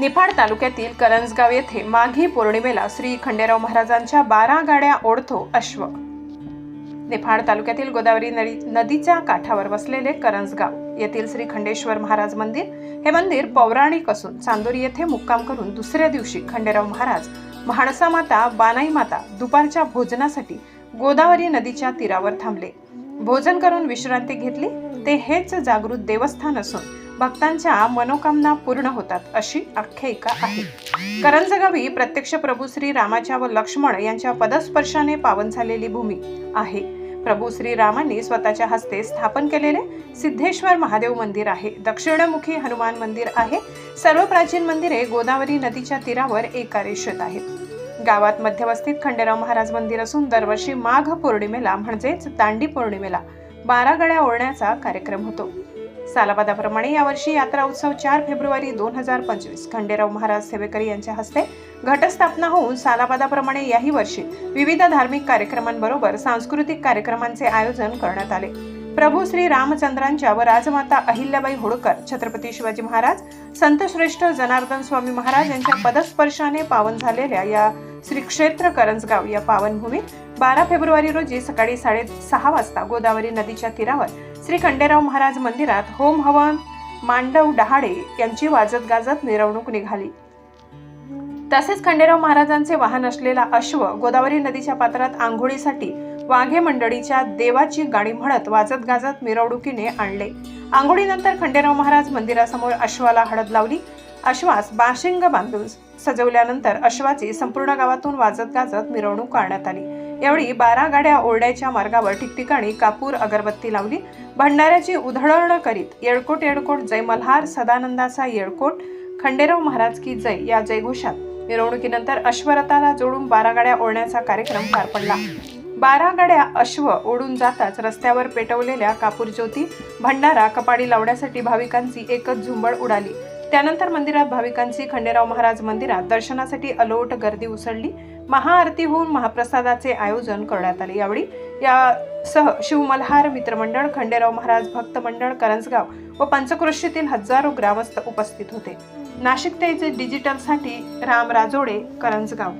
निफाड तालुक्यातील करंजगाव येथे माघी पौर्णिमेला श्री खंडेराव महाराजांच्या बारा गाड्या ओढतो अश्व. निफाड तालुक्यातील गोदावरी नदी नदीच्या काठावर वसलेले करंजगाव येथील श्री खंडेश्वर महाराज मंदिर हे मंदिर पौराणिक असून चांदोरी येथे मुक्काम करून दुसऱ्या दिवशी खंडेराव महाराज म्हाळसा माता बानाई माता दुपारच्या भोजनासाठी गोदावरी नदीच्या तीरावर थांबले. भोजन करून विश्रांती घेतली ते हेच जागृत देवस्थान असून भक्तांच्या मनोकामना पूर्ण होतात अशी आख्यायिका आहे. करंजगावी प्रत्यक्ष प्रभू श्री रामाच्या व लक्ष्मण यांच्या पदस्पर्शाने पावन झालेली भूमी आहे. प्रभू श्री रामांनी स्वतःच्या हस्ते स्थापन केलेले सिद्धेश्वर महादेव मंदिर आहे. दक्षिणमुखी हनुमान मंदिर आहे. सर्व प्राचीन मंदिरे गोदावरी नदीच्या तीरावर एका रेषेत आहेत. गावात मध्यवस्थित खंडेराव महाराज मंदिर असून दरवर्षी माघ पौर्णिमेला म्हणजेच दांडी पौर्णिमेला बारा गड्या ओढण्याचा कार्यक्रम होतो. सालाबादाप्रमाणे यावर्षी यात्रा उत्सव चार फेब्रुवारी दोन हजार पंचवीस. खंडेराव महाराज सेवेकरी यांच्या हस्ते घटस्थापना होऊन सालाबादाप्रमाणे याही वर्षी विविध धार्मिक कार्यक्रमांबरोबर सांस्कृतिक कार्यक्रमांचे आयोजन करण्यात आले. प्रभू श्री रामचंद्रांच्या व राजमाता अहिल्याबाई होळकर छत्रपती शिवाजी महाराज संतश्रेष्ठ जनार्दन स्वामी महाराज यांच्या पदस्पर्शाने पावन झालेल्या या श्री क्षेत्र करंजगाव या पावनभूमीत बारा फेब्रुवारी रोजी सकाळी साडेसहा वाजता गोदावरी नदीच्या तीरावर श्री खंडेराव महाराज मंदिरात होम हवन मांडव डहाडे यांची वाजत गाजत मिरवणूक निघाली. तसेच खंडेराव महाराजांचे वाहन असलेला अश्व गोदावरी नदीच्या पात्रात आंघोळीसाठी वाघे मंडळीच्या देवाची गाणी म्हणत वाजत गाजत मिरवणुकीने आणले. आंघोळीनंतर खंडेराव महाराज मंदिरासमोर अश्वाला हळद लावली. अश्वास बाशिंग बांधून सजवल्यानंतर अश्वाची संपूर्ण गावातून वाजत गाजत मिरवणूक काढण्यात आली. यावेळी बारा गाड्या ओरड्याच्या मार्गावर ठिकठिकाणी कापूर अगरबत्ती लावली. भंडाऱ्याची उधळण करीत येळकोट येळकोट जय मल्हार सदानंदाचा येळकोट खंडेराव महाराज की जय या जयघोषात मिरवणुकीनंतर अश्वरथाला जोडून बारा गाड्या ओढण्याचा कार्यक्रम पार पडला. बारा गाड्या अश्व ओढून जाताच रस्त्यावर पेटवलेल्या कापूर ज्योती भंडारा कपाडी लावण्यासाठी भाविकांची एकच झुंबड उडाली. त्यानंतर मंदिरात भाविकांची खंडेराव महाराज मंदिरात दर्शनासाठी अलोट गर्दी उसळली. महाआरती होऊन महाप्रसादाचे आयोजन करण्यात आले. यावेळी या सह शिवमल्हार मित्रमंडळ खंडेराव महाराज भक्त मंडळ करंजगाव व पंचक्रोशीतील हजारो ग्रामस्थ उपस्थित होते. नाशिक ते डिजिटलसाठी राम राजोडे करंजगाव.